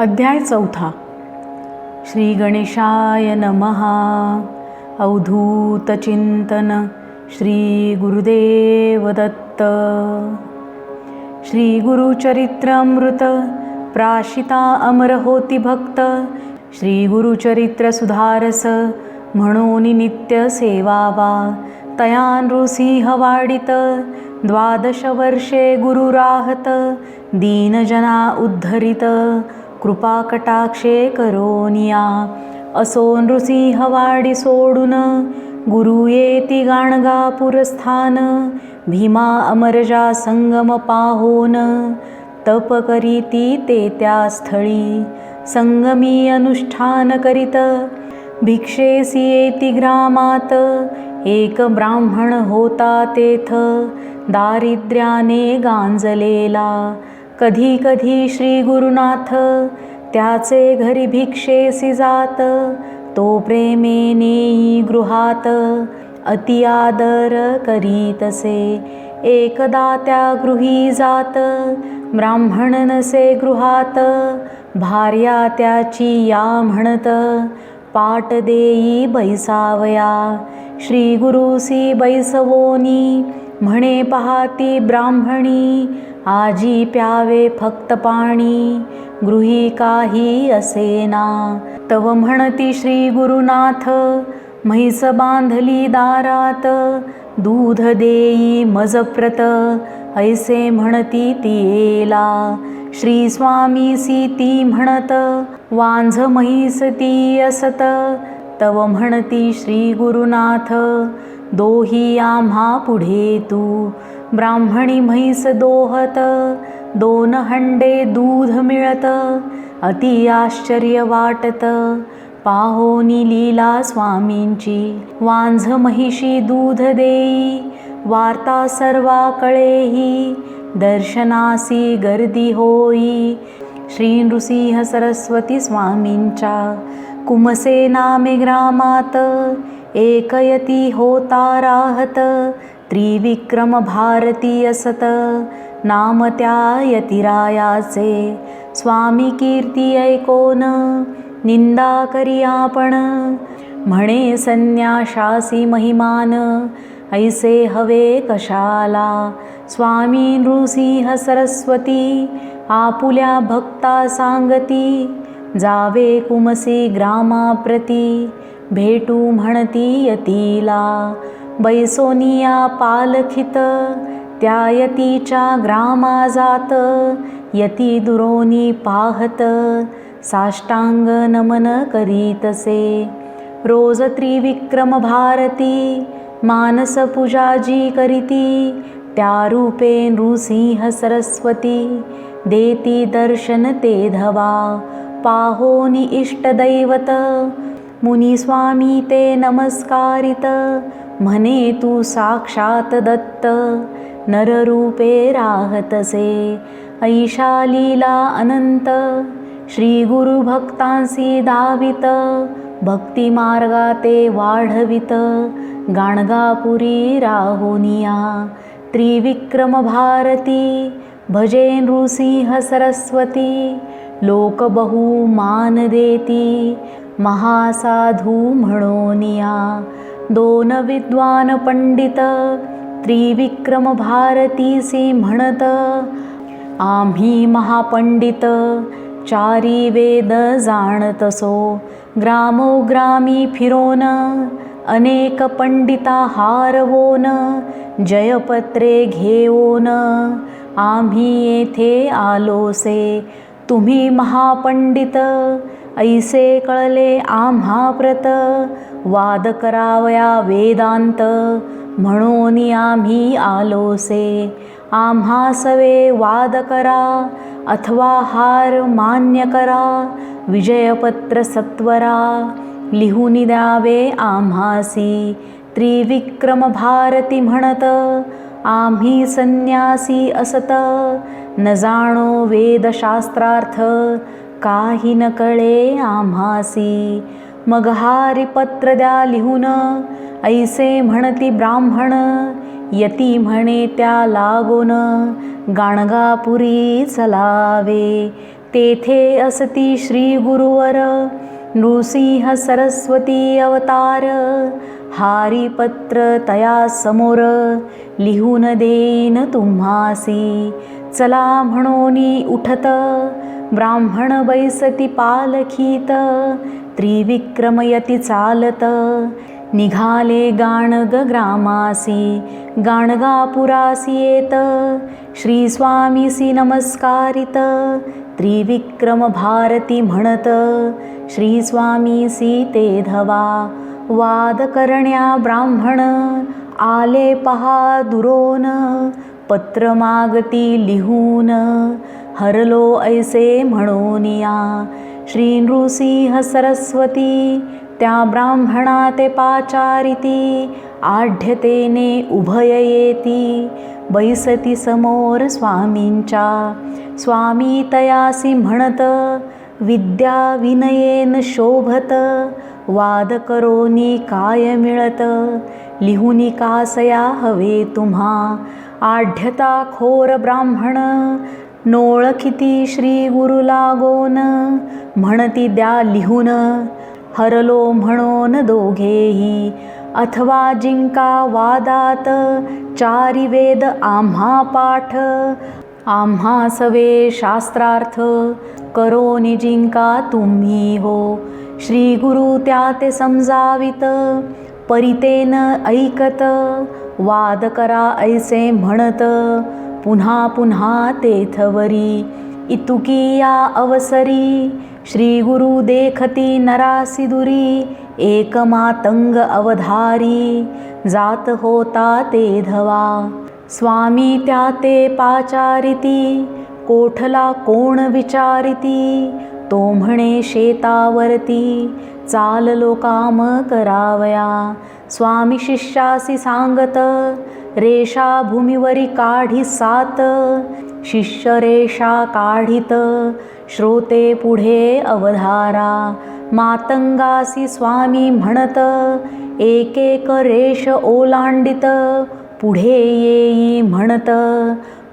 अध्याय चौथा. श्री गणेशाय नमः. अवधूतचिंतन श्री गुरुदेव दत्त. श्री गुरुचरित्रामृत प्राशिता अमर होती भक्त. श्री गुरुचरित्र सुधारस म्हणून नित्य सेवावा तया नृसिंह वाडित द्वादश वर्षे गुरुराहत दीनजना उद्धरित. कृपाकटाक्षे करोनिया. असो नृसिंह वाडी सोडून. गुरु येती गाणगा पुरस्थान. भीमा अमरजा संगम पाहोन. तप करीती ते त्या स्थळी. संगमी अनुष्ठान करीत. भिक्षेसी येती ग्रामात. एक ब्राह्मण होता तेथ. दारिद्र्याने गांजलेला. कधी कधी श्री गुरुनाथ त्याचे घरी भिक्षेसी जात तो प्रेमेने गृहात अति आदर करीतसे एकदा त्या गृही जात ब्राह्मण नसे गृहात भार्या त्याची या म्हणत पाट देई बैसावया. श्री गुरुसी बैसवोनी म्हणे पहाती ब्राह्मणी आजी प्यावे फक्त पाणी गृही काही असेना तव म्हणती श्री गुरुनाथ म्हैस बांधली दारात दूध देई मजप्रत ऐसे म्हणती ती येला. श्री स्वामीसी ती म्हणत वांझ म्हैस ती असत. तव म्हणती श्री गुरुनाथ दोही आम्हा पुढे तू. ब्राह्मणी म्हैस दोहत दोन हंडे दूध मिळत अति आश्चर्य वाटत. पाहोनी लीला स्वामींची वांझ महिषी दूध देई. वार्ता सर्वा कळेही दर्शनासी गर्दी होई. श्री नृसिंह सरस्वती स्वामींच्या कुमसे नामे ग्रामात एकयती होता राहत. त्रिविक्रम भारतीय असत नाम त्या यतिरायाचे स्वामी कीर्ती ऐकोन निंदा करी आपण म्हणे संन्याशासी महिमान। ऐसे हवे कशाला। स्वामी नृसिंह सरस्वती। आपुल्या भक्ता सांगती। जावे कुमसी ग्रामाप्रती। भेटू म्हणती यतीला। बैसोनिया पालखित त्या यतीच्या ग्रामा जात यती दुरोनी पाहत साष्टांग नमन करीतसे रोज त्रिविक्रम भारती मानस पूजाजी करीती त्या रूपे नृसिंह सरस्वती देती दर्शन ते धवा. पाहोनी इष्टदैवत मुनिस्वामी ते नमस्कारित म्हणे तू साक्षात दत्त नररूपे राहतसे ऐशा लीला अनंत श्री गुरुभक्तांसी दावित भक्तिमार्गा ते वाढवित गाणगापुरी राहोनिया त्रिविक्रम भारती भजे नृसिंह सरस्वती लोक बहु मान देती महासाधू म्हणोनिया दोन विद्वान पंडित त्रिविक्रम भारतीसी म्हणत आम्ही महापंडित चारी वेद जाणतसो ग्रामोग्रामी फिरोन अनेक पंडिता हारवोन जयपत्रे घेऊन आम्ही येथे आलोसे तुम्ही महापंडित ऐसे कळले आम्हा प्रत वाद करावया वेदांत. म्हणून आम्ही आलोसे. आम्हा सवे वाद करा अथवा हार मान्य करा विजयपत्र सत्वरा. लिहून द्यावे आम्हासी त्रिविक्रम भारती म्हणत. आम्ही संन्यासी असत. न जाणो वेदशास्त्रार्थ काही न कळे आम्हासी. मग हारिपत्र द्या लिहून. ऐसे म्हणती ब्राह्मण यती म्हणे त्या लागोन. गाणगापुरी चलावे तेथे असती श्री गुरुवर. नृसिंह सरस्वती अवतार हारिपत्र तया समोर. लिहून देईन तुम्हासी चला म्हणोनी उठत. ब्राह्मण बैसती पालखीत त्रिविक्रमयती चालत. निघाले गाणग ग्रामासी गाणगापुरासी येत. श्री स्वामीसी नमस्कारित. त्रिविक्रम भारती म्हणत. श्री ते धवा. वाद करण्या ब्राह्मण आले पहा दुरोन पत्र मागती लिहून हरलो ऐसे म्हणूनिया. श्री नृसिंह सरस्वती त्या ब्राह्मणा ते पाचारिती आढ्यतेने उभय येती. बैसती समोर स्वामींच्या स्वामी तयासी म्हणत विद्या विनयेन शोभत वाद करोनी काय मिळत लिहुनी कासया हवे तुम्हा. आढ्यता खोर ब्राह्मण नोळखिती श्री गुरु लागोन म्हणती द्या लिहून हरलो म्हणोन दोघेही अथवा जिंका वादात चारी वेद आम्हा पाठ आम्हा सवे शास्त्रार्थ करो जिंका तुम्ही हो श्री गुरु त्या ते समजावित परितेन ऐकत वाद करा ऐसे म्हणत पुन्हा पुन्हा तेथवरी इतुकी या अवसरी श्री गुरु देखती नरासी दुरी एक मातंग अवधारी जात होता ते धवा स्वामी त्या ते पाचारिती कोठला कोण विचारिती तो म्हणे शेतावरती चाललो काम करावया. स्वामी शिष्यासी सांगत रेषा भूमीवरी काढी सात. शिष्य रेषा काढित श्रोते पुढे अवधारा. मातंगासी स्वामी म्हणत एक एक रेष ओलांडित पुढे येई म्हणत.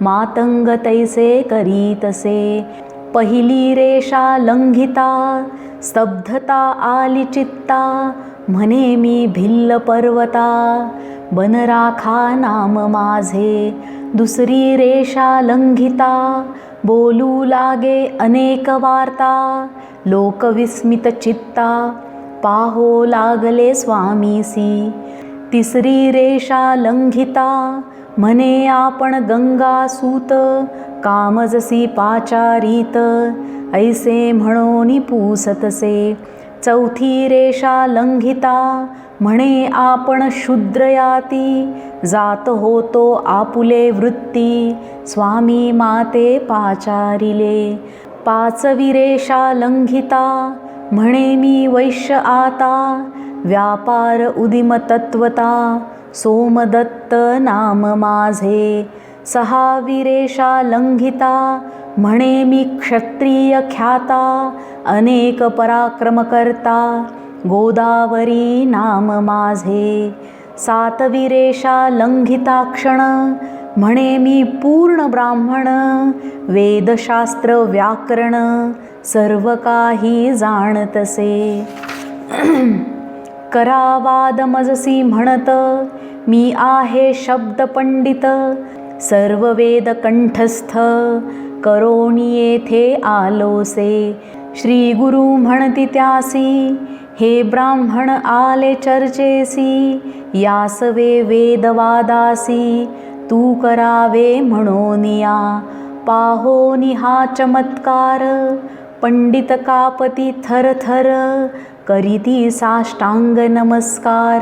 मातंग तैसे करीतसे पहिली रेषा लंघिता स्तब्धता आली चित्ता म्हणे मी भिल्ल पर्वता बनराखा नाम माझे दुसरी रेषा लंघिता बोलू लागे अनेक वार्ता लोकविस्मित चित्ता पाहो लागले स्वामीसी तिसरी रेषा लंघिता म्हणे आपण गंगा सूत कामजसी पाचारीत ऐसे म्हणोनी पूसतसे चौथी रेषा लंघिता म्हणे आपण शूद्रयाती जात होतो आपुले वृत्ती स्वामी माते पाचारिले. पाचवी रेषा लंघिता म्हणे मी वैश्य आता व्यापार उदिमतत्वता सोमदत्त नाम माझे. सहा विरेषा लंघिता म्हणे मी क्षत्रिय ख्याता अनेक पराक्रम करता गोदावरी नाम माझे. सातवीरेषा लंघिता क्षण म्हणे मी पूर्ण ब्राह्मण वेदशास्त्र व्याकरण सर्व काही जाणतसे. करावाद मजसी म्हणत मी आहे शब्द पंडित सर्व वेद कंठस्थ करोणी येथे आलोसे. श्री गुरु म्हणती त्यासी हे ब्राह्मण आले चर्चेसी यासवे वेदवादासी तू करावे म्हणोनिया. पाहोनी हा चमत्कार पंडित कापती थरथर करीती साष्टांग नमस्कार.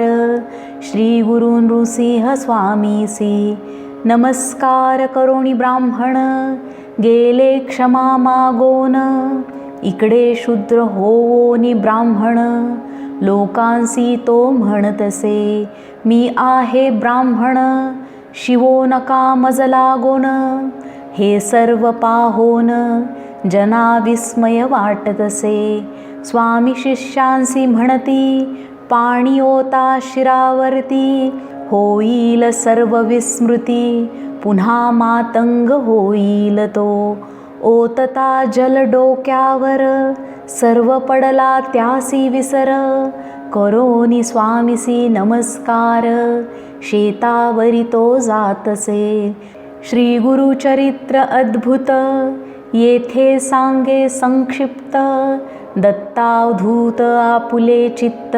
श्री गुरु नृसिंह स्वामीसी नमस्कार करोणी ब्राह्मण. गेले क्षमा मागोन. इकडे शूद्र होवोनी ब्राह्मण. लोकांसी तो म्हणतसे मी आहे ब्राह्मण. शिवो नका मज लागोन. हे सर्व पाहोन जना विस्मय वाटतसे. स्वामी शिष्यांसी म्हणती पाणी ओता शिरावरती होईल सर्व विस्मृती पुन्हा मातंग होईल तो. ओतता जल डोक्यावर सर्व पडला त्यासी विसर. करोनी स्वामीसी नमस्कार शेतावरी तो जातसे. श्रीगुरुचरित्र अद्भुत येथे सांगे संक्षिप्त दत्तावधूत आपुले चित्त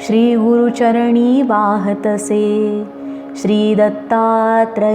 श्री गुरुचरणी वाहतसे। श्री दत्तात्रयार्पणमस्तू